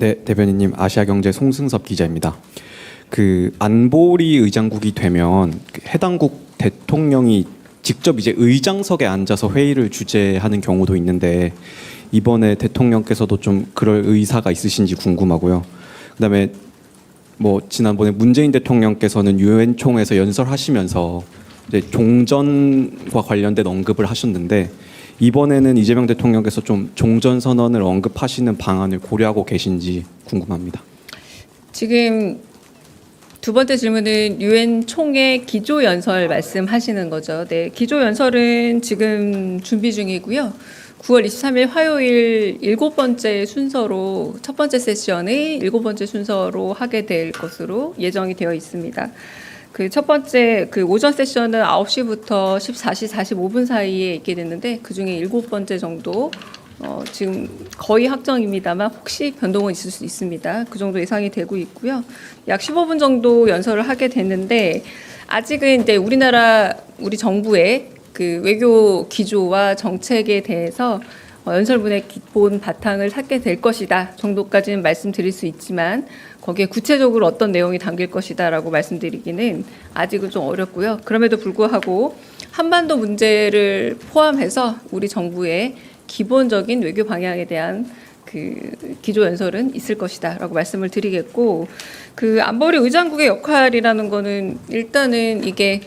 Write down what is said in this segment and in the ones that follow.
네, 대변인님 아시아경제 송승섭 기자입니다. 그 안보리 의장국이 되면 그 해당국 대통령이 직접 이제 의장석에 앉아서 회의를 주재하는 경우도 있는데 이번에 대통령께서도 좀 그럴 의사가 있으신지 궁금하고요. 그다음에 뭐 지난번에 문재인 대통령께서는 유엔 총회에서 연설하시면서 이제 종전과 관련된 언급을 하셨는데 이번에는 이재명 대통령께서 좀 종전 선언을 언급하시는 방안을 고려하고 계신지 궁금합니다. 지금 두 번째 질문은 유엔 총회 기조 연설 말씀하시는 거죠. 네, 기조 연설은 지금 준비 중이고요. 9월 23일 화요일 일곱 번째 순서로 첫 번째 세션의 일곱 번째 순서로 하게 될 것으로 예정이 되어 있습니다. 그 첫 번째 그 오전 세션은 9시부터 14시 45분 사이에 있게 됐는데 그 중에 일곱 번째 정도 어, 지금 거의 확정입니다만 혹시 변동은 있을 수 있습니다. 그 정도 예상이 되고 있고요. 약 15분 정도 연설을 하게 됐는데 아직은 이제 우리나라 우리 정부의 그 외교 기조와 정책에 대해서 어, 연설문의 기본 바탕을 찾게 될 것이다 정도까지는 말씀드릴 수 있지만 거기에 구체적으로 어떤 내용이 담길 것이다라고 말씀드리기는 아직은 좀 어렵고요. 그럼에도 불구하고 한반도 문제를 포함해서 우리 정부의 기본적인 외교 방향에 대한 그 기조 연설은 있을 것이다라고 말씀을 드리겠고 그 안보리 의장국의 역할이라는 거는 일단은 이게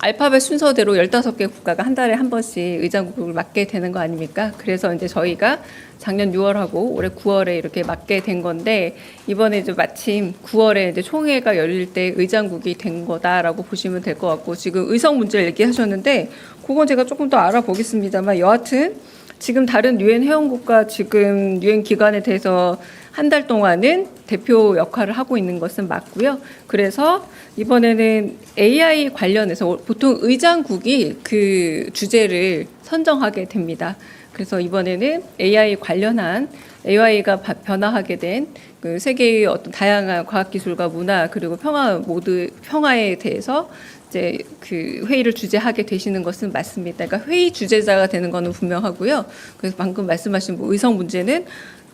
알파벳 순서대로 15개 국가가 한 달에 한 번씩 의장국을 맡게 되는 거 아닙니까? 그래서 이제 저희가 작년 6월하고 올해 9월에 이렇게 맡게 된 건데 이번에 이제 마침 9월에 이제 총회가 열릴 때 의장국이 된 거다라고 보시면 될 것 같고 지금 의성 문제를 얘기하셨는데 그건 제가 조금 더 알아보겠습니다만 여하튼 지금 다른 유엔 회원국과 지금 유엔 기관에 대해서 한 달 동안은 대표 역할을 하고 있는 것은 맞고요. 그래서 이번에는 AI 관련해서 보통 의장국이 그 주제를 선정하게 됩니다. 그래서 이번에는 AI 관련한 AI가 변화하게 된 그 세계의 어떤 다양한 과학 기술과 문화 그리고 평화 모두 평화에 대해서 이제 그 회의를 주재하게 되시는 것은 맞습니다. 그러니까 회의 주재자가 되는 것은 분명하고요. 그래서 방금 말씀하신 뭐 의성 문제는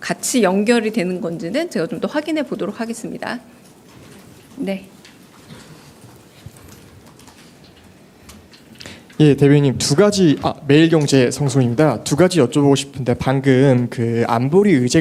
같이 연결이 되는 건지는 제가 좀 더 확인해 보도록 하겠습니다. 네. 예, 대변인님 두 가지 아, 매일경제 성송입니다. 두 가지 여쭤보고 싶은데 방금 그 안보리 의제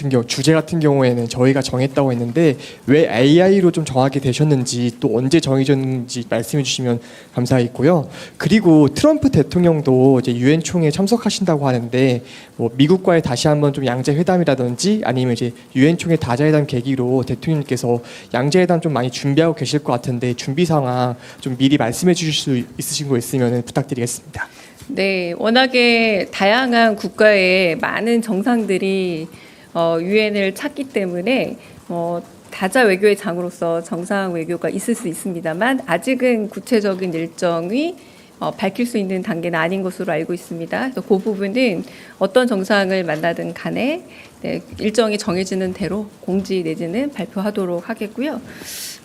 같은 경우 주제 같은 경우에는 저희가 정했다고 했는데 왜 AI로 좀 정하게 되셨는지 또 언제 정해졌는지 말씀해 주시면 감사하겠고요. 그리고 트럼프 대통령도 이제 유엔 총회에 참석하신다고 하는데 뭐 미국과의 다시 한번 좀 양자 회담이라든지 아니면 이제 유엔 총회 다자 회담 계기로 대통령님께서 양자 회담 좀 많이 준비하고 계실 것 같은데 준비 상황 좀 미리 말씀해 주실 수 있으신 거 있으면 부탁드리겠습니다. 네, 워낙에 다양한 국가의 많은 정상들이 어, 유엔을 찾기 때문에 어, 다자 외교의 장으로서 정상 외교가 있을 수 있습니다만 아직은 구체적인 일정이 어, 밝힐 수 있는 단계는 아닌 것으로 알고 있습니다. 그래서 그 부분은 어떤 정상을 만나든 간에 네, 일정이 정해지는 대로 공지 내지는 발표하도록 하겠고요.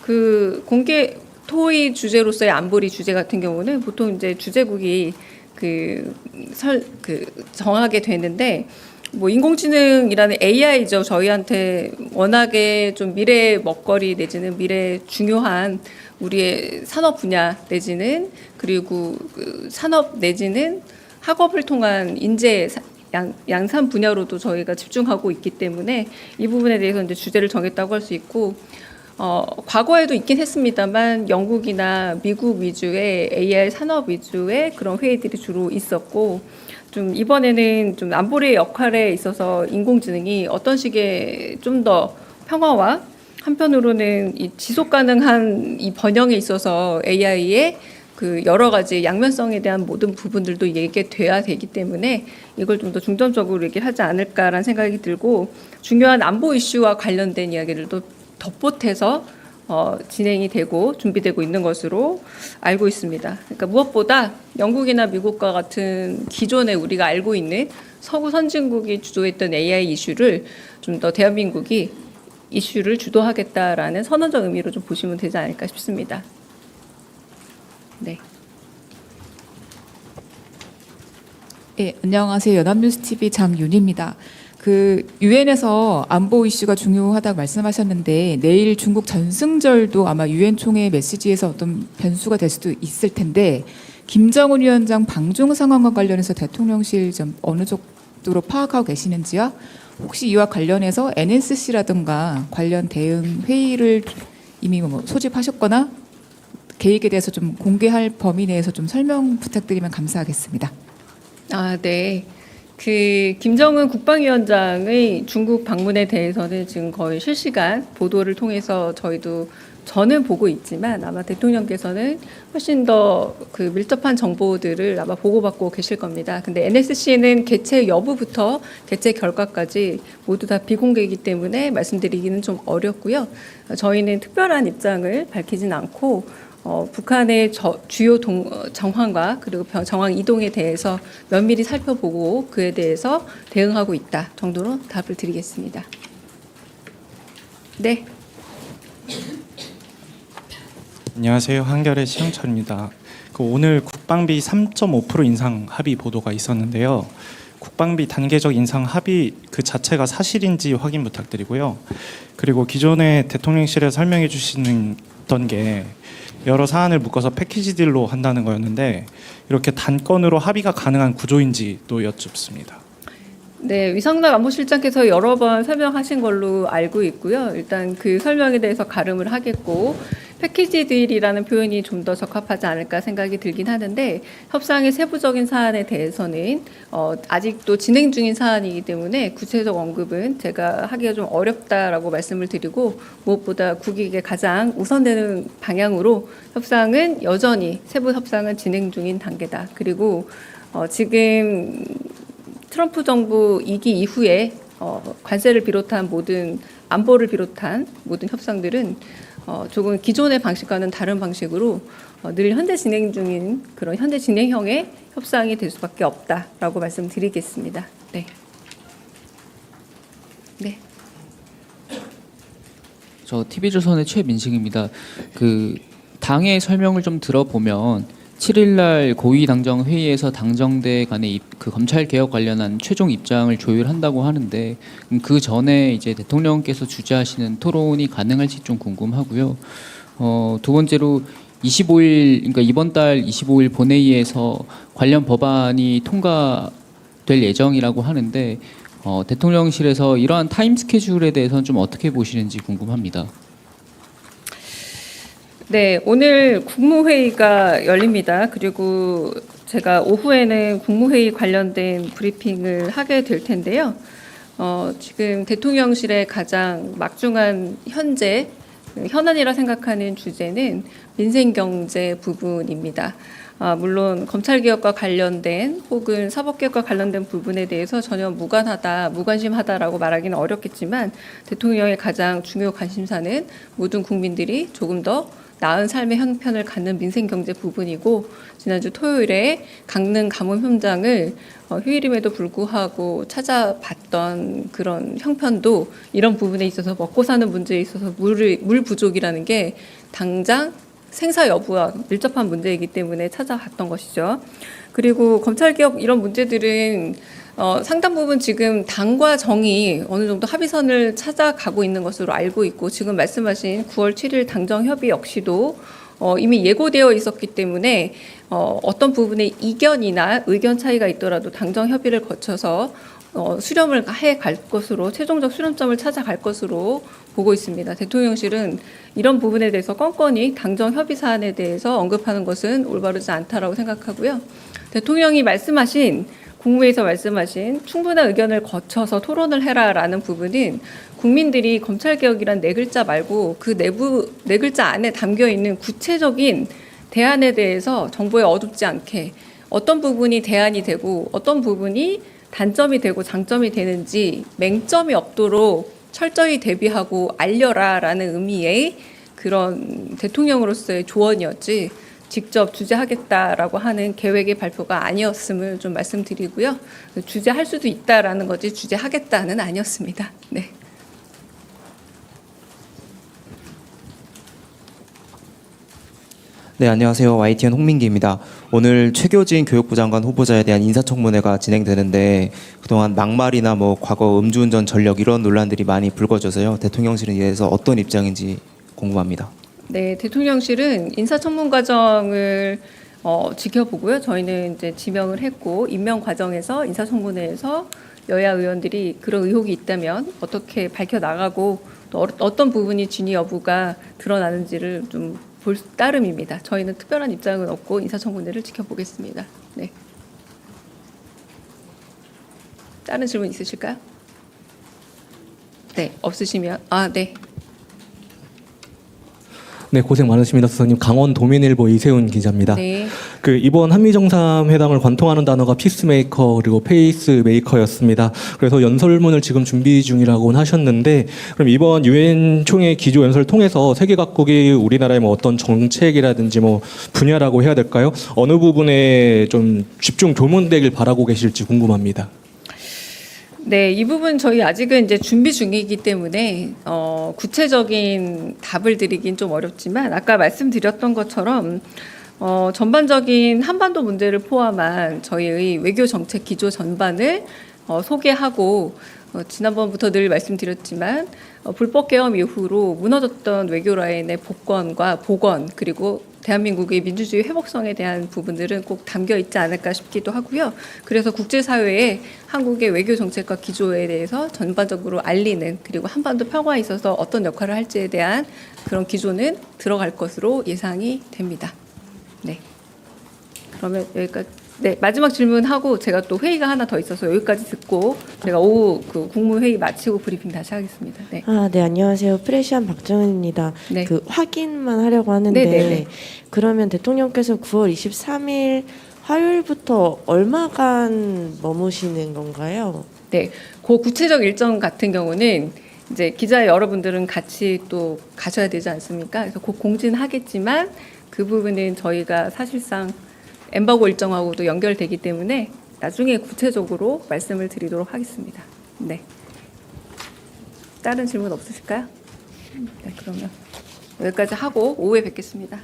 그 공개 토의 주제로서의 안보리 주제 같은 경우는 보통 이제 주제국이 그, 설, 그 정하게 되는데 뭐 인공지능이라는 AI죠. 저희한테 워낙에 좀 미래 먹거리 내지는 미래 중요한 우리의 산업 분야 내지는 그리고 그 산업 내지는 학업을 통한 인재 사- 양, 양산 분야로도 저희가 집중하고 있기 때문에 이 부분에 대해서 이제 주제를 정했다고 할 수 있고 어, 과거에도 있긴 했습니다만 영국이나 미국 위주의 AI 산업 위주의 그런 회의들이 주로 있었고 좀 이번에는 좀 안보리의 역할에 있어서 인공지능이 어떤 식의 좀 더 평화와 한편으로는 이 지속 가능한 이 번영에 있어서 AI의 그 여러 가지 양면성에 대한 모든 부분들도 얘기돼야 되기 때문에 이걸 좀 더 중점적으로 얘기를 하지 않을까라는 생각이 들고 중요한 안보 이슈와 관련된 이야기들도 덧보태서 어, 진행이 되고 준비되고 있는 것으로 알고 있습니다. 그러니까 무엇보다 영국이나 미국과 같은 기존에 우리가 알고 있는 서구 선진국이 주도했던 AI 이슈를 좀 더 대한민국이 이슈를 주도하겠다라는 선언적 의미로 좀 보시면 되지 않을까 싶습니다. 네. 예, 안녕하세요. 연합뉴스 TV 장윤입니다. 그 유엔에서 안보 이슈가 중요하다고 말씀하셨는데 내일 중국 전승절도 아마 유엔 총회 메시지에서 어떤 변수가 될 수도 있을 텐데 김정은 위원장 방중 상황과 관련해서 대통령실 좀 어느 정도로 파악하고 계시는지요? 혹시 이와 관련해서 NSC라든가 관련 대응 회의를 이미 뭐 소집하셨거나 계획에 대해서 좀 공개할 범위 내에서 좀 설명 부탁드리면 감사하겠습니다. 아, 네. 그 김정은 국방위원장의 중국 방문에 대해서는 지금 거의 실시간 보도를 통해서 저희도 저는 보고 있지만 아마 대통령께서는 훨씬 더 그 밀접한 정보들을 아마 보고받고 계실 겁니다. 근데 NSC는 개최 여부부터 개최 결과까지 모두 다 비공개이기 때문에 말씀드리기는 좀 어렵고요. 저희는 특별한 입장을 밝히진 않고 어, 북한의 저, 주요 동, 어, 정황과 그리고 병- 정황 이동에 대해서 면밀히 살펴보고 그에 대해서 대응하고 있다 정도로 답을 드리겠습니다. 네. 안녕하세요. 한결의 시영철입니다. 그 오늘 국방비 3.5% 인상 합의 보도가 있었는데요. 국방비 단계적 인상 합의 그 자체가 사실인지 확인 부탁드리고요. 그리고 기존에 대통령실에 설명해 주시는 게 여러 사안을 묶어서 패키지 딜로 한다는 거였는데 이렇게 단건으로 합의가 가능한 구조인지 또 여쭙습니다. 네, 위성락 안보실장께서 여러 번 설명하신 걸로 알고 있고요. 일단 그 설명에 대해서 가름을 하겠고 패키지 딜이라는 표현이 좀 더 적합하지 않을까 생각이 들긴 하는데 협상의 세부적인 사안에 대해서는 어, 아직도 진행 중인 사안이기 때문에 구체적 언급은 제가 하기가 좀 어렵다라고 말씀을 드리고 무엇보다 국익에 가장 우선되는 방향으로 협상은 여전히 세부 협상은 진행 중인 단계다. 그리고 어, 지금 트럼프 정부 이기 이후에 어, 관세를 비롯한 모든 안보를 비롯한 모든 협상들은 어, 조금 기존의 방식과는 다른 방식으로 어, 늘 현재 진행 중인 그런 현재 진행형의 협상이 될 수밖에 없다라고 말씀드리겠습니다. 네. 네. 저 TV조선의 최민식입니다. 그 당의 설명을 좀 들어보면 7일날 고위 당정 회의에서 당정대 간의 입- 그 검찰 개혁 관련한 최종 입장을 조율한다고 하는데 그럼 그 전에 이제 대통령께서 주재하시는 토론이 가능할지 좀 궁금하고요. 어, 두 번째로 25일 그러니까 이번 달 25일 본회의에서 관련 법안이 통과될 예정이라고 하는데 어, 대통령실에서 이러한 타임 스케줄에 대해서는 좀 어떻게 보시는지 궁금합니다. 네, 오늘 국무회의가 열립니다. 그리고 제가 오후에는 국무회의 관련된 브리핑을 하게 될 텐데요. 어, 지금 대통령실의 가장 막중한 현재 그 현안이라 생각하는 주제는 민생 경제 부분입니다. 아, 물론 검찰 개혁과 관련된 혹은 사법 개혁과 관련된 부분에 대해서 전혀 무관하다, 무관심하다라고 말하기는 어렵겠지만 대통령의 가장 중요 관심사는 모든 국민들이 조금 더 나은 삶의 형편을 갖는 민생경제 부분이고 지난주 토요일에 강릉 가뭄 현장을 어, 휴일임에도 불구하고 찾아봤던 그런 형편도 이런 부분에 있어서 먹고 사는 문제에 있어서 물을, 물 부족이라는 게 당장 생사 여부와 밀접한 문제이기 때문에 찾아갔던 것이죠. 그리고 검찰개혁 이런 문제들은 어, 상당 부분 지금 당과 정이 어느 정도 합의선을 찾아가고 있는 것으로 알고 있고 지금 말씀하신 9월 7일 당정 협의 역시도 어, 이미 예고되어 있었기 때문에 어, 어떤 부분에 이견이나 의견 차이가 있더라도 당정 협의를 거쳐서 어, 수렴을 해 갈 것으로 최종적 수렴점을 찾아갈 것으로 보고 있습니다. 대통령실은 이런 부분에 대해서 건건히 당정 협의 사안에 대해서 언급하는 것은 올바르지 않다라고 생각하고요. 대통령이 말씀하신 국무회에서 말씀하신 충분한 의견을 거쳐서 토론을 해라라는 부분은 국민들이 검찰개혁이란 네 글자 말고 그 내부 네 글자 안에 담겨 있는 구체적인 대안에 대해서 정보에 어둡지 않게 어떤 부분이 대안이 되고 어떤 부분이 단점이 되고 장점이 되는지 맹점이 없도록 철저히 대비하고 알려라라는 의미의 그런 대통령으로서의 조언이었지 직접 주재하겠다라고 하는 계획의 발표가 아니었음을 좀 말씀드리고요. 주재할 수도 있다라는 거지 주재하겠다는 아니었습니다. 네. 네, 안녕하세요. YTN 홍민기입니다. 오늘 최교진 교육부 장관 후보자에 대한 인사청문회가 진행되는데 그동안 막말이나 뭐 과거 음주운전 전력 이런 논란들이 많이 불거져서요. 대통령실은 이에 대해서 어떤 입장인지 궁금합니다. 네, 대통령실은 인사청문 과정을 어, 지켜보고요. 저희는 이제 지명을 했고 임명 과정에서 인사청문회에서 여야 의원들이 그런 의혹이 있다면 어떻게 밝혀 나가고 또 어- 어떤 부분이 진위 여부가 드러나는지를 좀 볼 따름입니다. 저희는 특별한 입장은 없고 인사청문회를 지켜보겠습니다. 네. 다른 질문 있으실까요? 네, 없으시면 아, 네. 네, 고생 많으십니다, 선생님. 강원 도민일보 이세훈 기자입니다. 네. 그 이번 한미 정상회담을 관통하는 단어가 피스메이커 그리고 페이스메이커였습니다. 그래서 연설문을 지금 준비 중이라고 하셨는데 그럼 이번 유엔 총회 기조 연설을 통해서 세계 각국이 우리나라의 뭐 어떤 정책이라든지 뭐 분야라고 해야 될까요? 어느 부분에 좀 집중 조문되길 바라고 계실지 궁금합니다. 네, 이 부분 저희 아직은 이제 준비 중이기 때문에 어, 구체적인 답을 드리긴 좀 어렵지만 아까 말씀드렸던 것처럼 어, 전반적인 한반도 문제를 포함한 저희의 외교 정책 기조 전반을 어, 소개하고 어, 지난번부터 늘 말씀드렸지만 어, 불법 계엄 이후로 무너졌던 외교 라인의 복권과 복원 그리고 대한민국의 민주주의 회복성에 대한 부분들은 꼭 담겨 있지 않을까 싶기도 하고요. 그래서 국제사회에 한국의 외교 정책과 기조에 대해서 전반적으로 알리는 그리고 한반도 평화에 있어서 어떤 역할을 할지에 대한 그런 기조는 들어갈 것으로 예상이 됩니다. 네. 그러면 여기까지. 네 마지막 질문하고 제가 또 회의가 하나 더 있어서 여기까지 듣고 제가 오후 그 국무회의 마치고 브리핑 다시 하겠습니다. 네. 아, 네, 안녕하세요. 프레시안 박정은입니다. 네. 그 확인만 하려고 하는데 네네네. 그러면 대통령께서 9월 23일 화요일부터 얼마간 머무시는 건가요? 네, 그 구체적 일정 같은 경우는 이제 기자 여러분들은 같이 또 가셔야 되지 않습니까? 그래서 곧 공지하겠지만 그 부분은 저희가 사실상 엠바고 일정하고도 연결되기 때문에 나중에 구체적으로 말씀을 드리도록 하겠습니다. 네. 다른 질문 없으실까요? 네, 그러면 여기까지 하고 오후에 뵙겠습니다.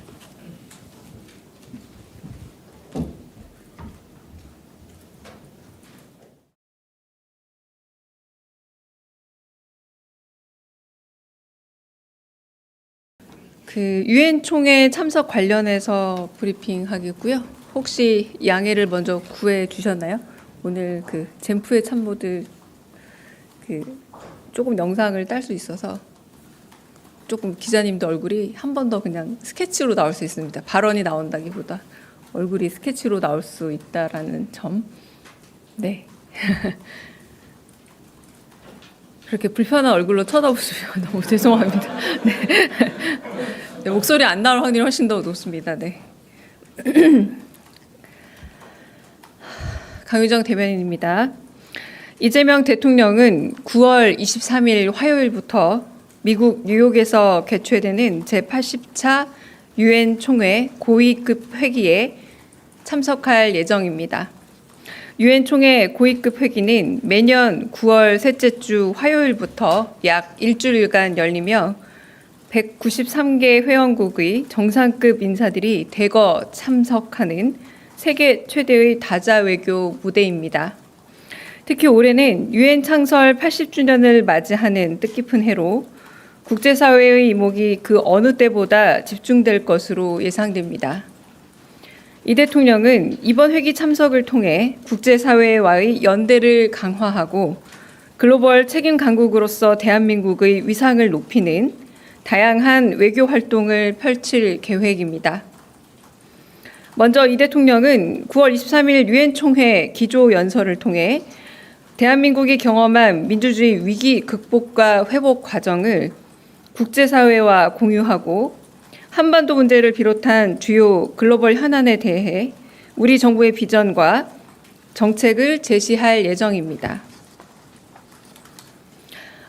그 유엔 총회 참석 관련해서 브리핑 하겠고요. 혹시 양해를 먼저 구해 주셨나요? 오늘 그 젠프의 참모들 그 조금 영상을 딸 수 있어서 조금 기자님도 얼굴이 한 번 더 그냥 스케치로 나올 수 있습니다. 발언이 나온다기보다 얼굴이 스케치로 나올 수 있다라는 점. 네. 그렇게 불편한 얼굴로 쳐다보시면 너무 죄송합니다. 네. 네, 목소리 안 나올 확률이 훨씬 더 높습니다. 네. 강유정 대변인입니다. 이재명 대통령은 9월 23일 화요일부터 미국 뉴욕에서 개최되는 제80차 유엔 총회 고위급 회기에 참석할 예정입니다. 유엔 총회 고위급 회기는 매년 9월 셋째 주 화요일부터 약 일주일간 열리며 193개 회원국의 정상급 인사들이 대거 참석하는 세계 최대의 다자 외교 무대입니다. 특히 올해는 유엔 창설 80주년을 맞이하는 뜻깊은 해로 국제사회의 이목이 그 어느 때보다 집중될 것으로 예상됩니다. 이 대통령은 이번 회기 참석을 통해 국제사회와의 연대를 강화하고 글로벌 책임 강국으로서 대한민국의 위상을 높이는 다양한 외교 활동을 펼칠 계획입니다. 먼저 이 대통령은 9월 23일 유엔 총회 기조 연설을 통해 대한민국이 경험한 민주주의 위기 극복과 회복 과정을 국제사회와 공유하고 한반도 문제를 비롯한 주요 글로벌 현안에 대해 우리 정부의 비전과 정책을 제시할 예정입니다.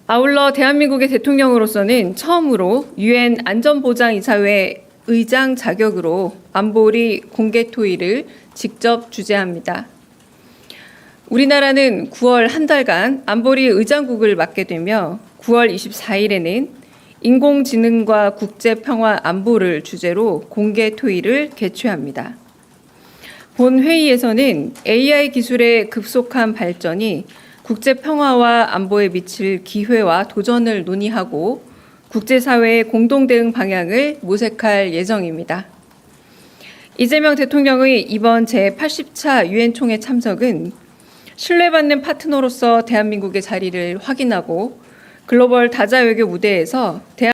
아울러 대한민국의 대통령으로서는 처음으로 유엔 안전보장이사회 의장 자격으로 안보리 공개 토의를 직접 주재합니다. 우리나라는 9월 한 달간 안보리 의장국을 맡게 되며 9월 24일에는 인공지능과 국제 평화 안보를 주제로 공개 토의를 개최합니다. 본 회의에서는 AI 기술의 급속한 발전이 국제 평화와 안보에 미칠 기회와 도전을 논의하고 국제사회의 공동 대응 방향을 모색할 예정입니다. 이재명 대통령의 이번 제80차 유엔 총회 참석은 신뢰받는 파트너로서 대한민국의 자리를 확인하고 글로벌 다자 외교 무대에서 대한